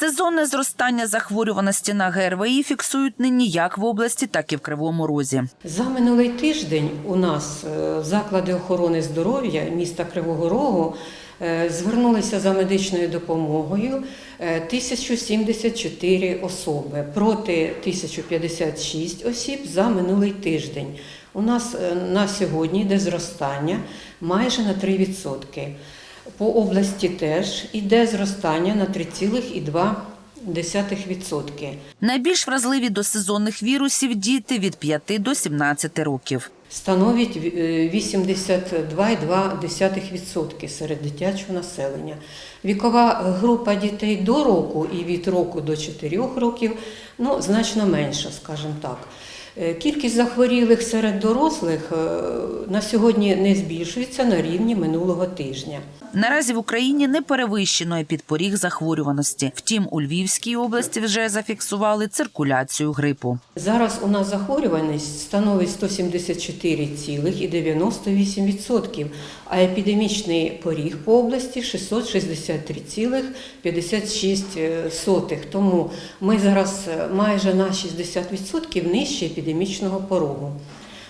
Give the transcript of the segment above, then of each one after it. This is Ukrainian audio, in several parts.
Сезонне зростання захворюваності на ГРВІ фіксують нині як в області, так і в Кривому Розі. За минулий тиждень у нас е, заклади охорони здоров'я міста Кривого Рогу е, звернулися за медичною допомогою е, 1074 особи проти 1056 осіб за минулий тиждень. У нас е, на сьогодні йде зростання майже на 3%. По області теж іде зростання на 3,2%. Найбільш вразливі до сезонних вірусів діти від 5 до 17 років. Становить е, 82,2% серед дитячого населення. Вікова група дітей до року і від року до 4 років ну, значно менша, скажімо так. Е, Кількість захворілих серед дорослих е, на сьогодні не збільшується на рівні минулого тижня. Наразі в Україні не перевищено підпоріг захворюваності. Втім, у Львівській області вже зафіксували циркуляцію грипу. Зараз у нас захворюваність становить 174,98%, а епідемічний поріг по області 663,56%. Тому ми зараз е, майже на 60% нижче епідемічного порогу.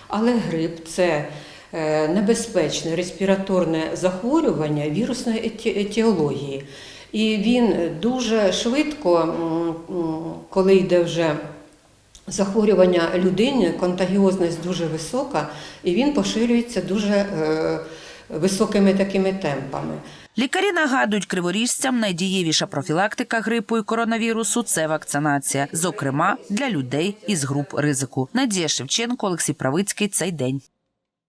Але грип це е, небезпечне респіраторне захворювання вірусної етіології. І він дуже швидко, коли йде вже захворювання людини, контагіозність дуже висока, і він поширюється дуже е, високими такими темпами. Лікарі нагадують криворіжцям, найдієвіша профілактика грипу і коронавірусу це вакцинація, зокрема для людей із груп ризику. Надія Шевченко, Олексій Правицький. Цей день.